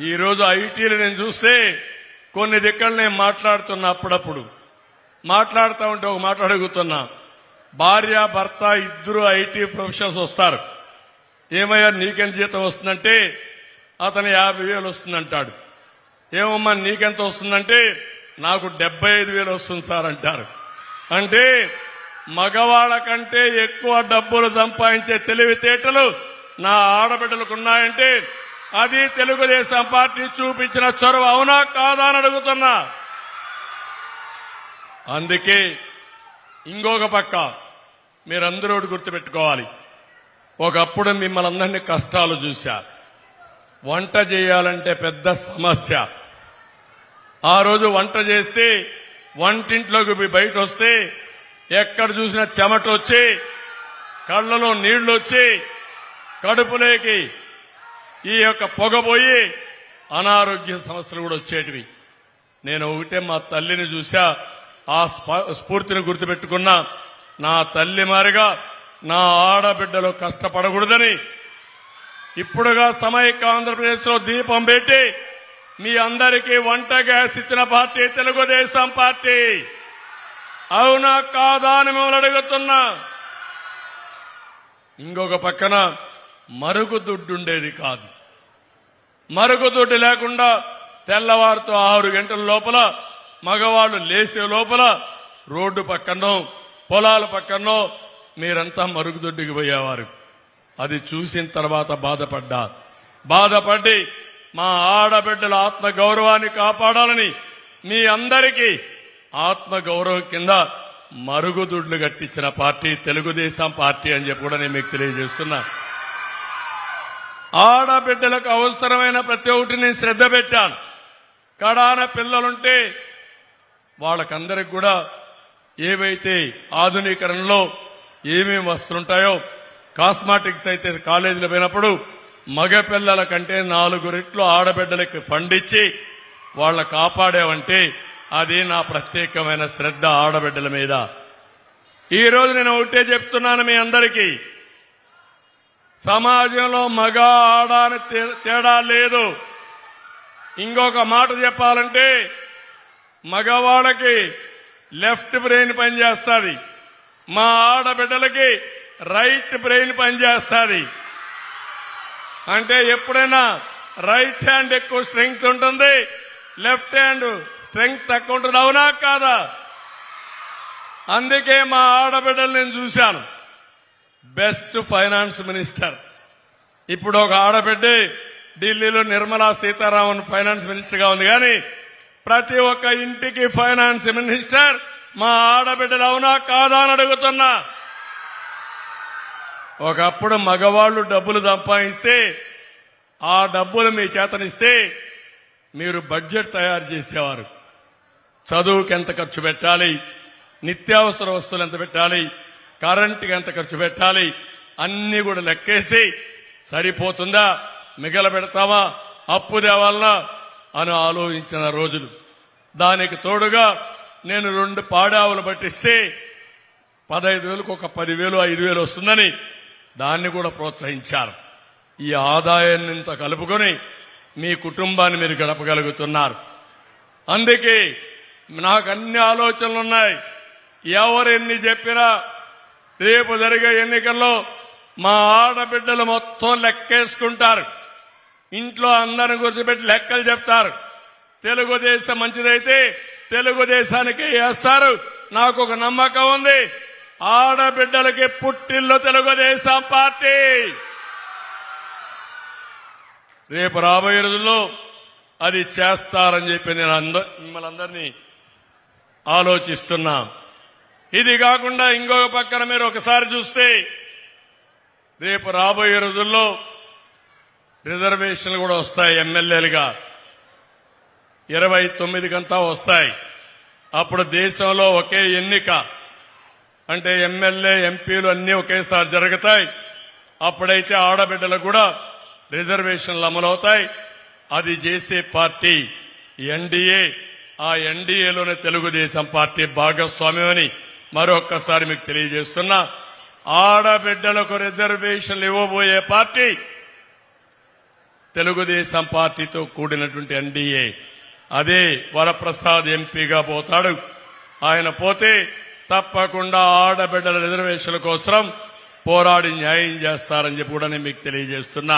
ఈరోజు ఐటీలు నేను చూస్తే కొన్ని దిక్కలు నేను మాట్లాడుతున్నా అప్పుడప్పుడు. మాట్లాడుతూ ఉంటే ఒక మాట అడుగుతున్నా. భార్య భర్త ఇద్దరు ఐటీ ప్రొఫెషనల్స్ వస్తారు. ఏమయ్యా నీకెంత జీతం వస్తుందంటే అతను యాభై వేలు వస్తుందంటాడు. ఏమమ్మా నీకెంత వస్తుందంటే నాకు డెబ్బై ఐదు వేలు వస్తుంది సార్ అంటారు. అంటే మగవాళ్ళ కంటే ఎక్కువ డబ్బులు సంపాదించే తెలివితేటలు నా ఆడబిడ్డలకు ఉన్నాయంటే అది తెలుగుదేశం పార్టీ చూపించిన చొరవ అవునా కాదా అని అడుగుతున్నా. అందుకే ఇంకొక పక్క మీరందరూ ఒకటి గుర్తుపెట్టుకోవాలి. ఒకప్పుడు మిమ్మల్ని అందరినీ కష్టాలు చూశా. వంట చేయాలంటే పెద్ద సమస్య. ఆ రోజు వంట చేస్తే వంటింట్లోకి బయట వస్తే ఎక్కడ చూసినా చెమట వచ్చి కళ్ళలో నీళ్ళు వచ్చి కడుపులోకి ఈ యొక్క పొగపోయి అనారోగ్య సమస్యలు కూడా వచ్చేటివి. నేను ఒకటే మా తల్లిని చూసా ఆ స్ఫూర్తిని గుర్తుపెట్టుకున్నా నా తల్లి మారిగా నా ఆడబిడ్డలు కష్టపడకూడదని. ఇప్పుడుగా సమైక్య ఆంధ్రప్రదేశ్లో దీపం పెట్టి మీ అందరికీ వంట గ్యాస్ ఇచ్చిన పార్టీ తెలుగుదేశం పార్టీ. అవునా కాదా అని మిమ్మల్ని అడుగుతున్నా. ఇంకొక పక్కన మరుగు దుడ్డుండేది కాదు. మరుగుదొడ్డు లేకుండా తెల్లవారుతో ఆరు గంటల లోపల మగవాళ్ళు లేసే లోపల రోడ్డు పక్కనో పొలాల పక్కనో మీరంతా మరుగుదొడ్డికి పోయేవారు. అది చూసిన తర్వాత బాధపడ్డా. బాధపడి మా ఆడబిడ్డల ఆత్మ గౌరవాన్ని కాపాడాలని మీ అందరికీ ఆత్మ గౌరవం కింద మరుగుదొడ్లు కట్టించిన పార్టీ తెలుగుదేశం పార్టీ అని చెప్పి కూడా నేను మీకు తెలియజేస్తున్నా. ఆడబిడ్డలకు అవసరమైన ప్రతి ఒక్కటి నేను శ్రద్ధ పెట్టాను. కడాన పిల్లలుంటే వాళ్ళకందరికి కూడా ఏవైతే ఆధునీకరణలో ఏమేమి వస్తుంటాయో కాస్మాటిక్స్ అయితే కాలేజీలో పోయినప్పుడు మగ పిల్లల కంటే నాలుగు రెట్లు ఆడబిడ్డలకి ఫండ్ ఇచ్చి వాళ్ళ కాపాడావంటే అది నా ప్రత్యేకమైన శ్రద్ధ ఆడబిడ్డల మీద. ఈ రోజు నేను ఒకటే చెప్తున్నాను మీ అందరికీ. సమాజంలో మగ ఆడ అని తే- తేడా లేదు. ఇంకొక మాట చెప్పాలంటే మగవాళ్ళకి లెఫ్ట్ బ్రెయిన్ పనిచేస్తుంది. మా ఆడబిడ్డలకి రైట్ బ్రెయిన్ పనిచేస్తుంది. అంటే ఎప్పుడైనా రైట్ హ్యాండ్ ఎక్కువ స్ట్రెంగ్త్ ఉంటుంది లెఫ్ట్ హ్యాండ్ స్ట్రెంగ్త్ తక్కువ ఉంటుంది అవునా కాదా? అందుకే మా ఆడబిడ్డలు నేను చూశాను. Best finance minister. ఇప్పుడు ఒక ఆడబిడ్డ ఢిల్లీలో నిర్మలా సీతారామన్ ఫైనాన్స్ మినిస్టర్గా ఉంది కానీ ప్రతి ఒక్క ఇంటికి ఫైనాన్స్ మినిస్టర్ మా ఆడబిడ్డలు అవునా కాదా అని అడుగుతున్నా. ఒకప్పుడు మగవాళ్ళు డబ్బులు సంపాదిస్తే ఆ డబ్బులు మీ చేతనిస్తే మీరు బడ్జెట్ తయారు చేసేవారు. చదువుకి ఎంత ఖర్చు పెట్టాలి? నిత్యావసర వస్తువులు ఎంత పెట్టాలి? కరెంటుకి ఎంత ఖర్చు పెట్టాలి? అన్ని కూడా లెక్కేసి సరిపోతుందా? మిగల పెడతావా? అప్పు తేవాలనా? అని ఆలోచించిన రోజులు. దానికి తోడుగా నేను రెండు పాడావులు పట్టిస్తే పదహైదు వేలకు ఒక పదివేలు ఐదు వేలు వస్తుందని దాన్ని కూడా ప్రోత్సహించారు. ఈ ఆదాయాన్ని ఇంత కలుపుకొని మీ కుటుంబాన్ని మీరు గడపగలుగుతున్నారు. అందుకే నాకు అన్ని ఆలోచనలు ఉన్నాయి ఎవరు ఎన్ని చెప్పినా రేపు జరిగే ఎన్నికల్లో మా ఆడబిడ్డలు మొత్తం లెక్కేసుకుంటారు. ఇంట్లో అందరిని గుర్తుపెట్టి లెక్కలు చెప్తారు. తెలుగుదేశం మంచిదైతే తెలుగుదేశానికి వేస్తారు. నాకు ఒక నమ్మకం ఉంది. ఆడబిడ్డలకి పుట్టిల్లు తెలుగుదేశం పార్టీ. రేపు రాబోయే రోజుల్లో అది చేస్తారని చెప్పి నేను అంద మిమ్మల్ని అందరినీ ఇది కాకుండా ఇంకొక పక్కన మీరు ఒకసారి చూస్తే రేపు రాబోయే రోజుల్లో రిజర్వేషన్లు కూడా వస్తాయి ఎమ్మెల్యేలుగా. ఇరవై తొమ్మిదికంతా వస్తాయి. అప్పుడు దేశంలో ఒకే ఎన్నిక. అంటే ఎమ్మెల్యే ఎంపీలు అన్నీ ఒకేసారి జరుగుతాయి. అప్పుడైతే ఆడబిడ్డలకు కూడా రిజర్వేషన్లు అమలవుతాయి. అది చేసే పార్టీ ఎన్డీఏ. ఆ ఎన్డీఏలోనే తెలుగుదేశం పార్టీ భాగస్వామ్యమని మరొక్కసారి మీకు తెలియజేస్తున్నా ఆడబిడ్డలకు రిజర్వేషన్లు ఇవ్వబోయే పార్టీ తెలుగుదేశం పార్టీతో కూడినటువంటి ఎన్డీఏ. అదే వరప్రసాద్ ఎంపీగా పోతాడు. ఆయన పోతే తప్పకుండా ఆడబిడ్డల రిజర్వేషన్ల కోసం పోరాడి న్యాయం చేస్తారని చెప్పి కూడా నేను మీకు తెలియజేస్తున్నా.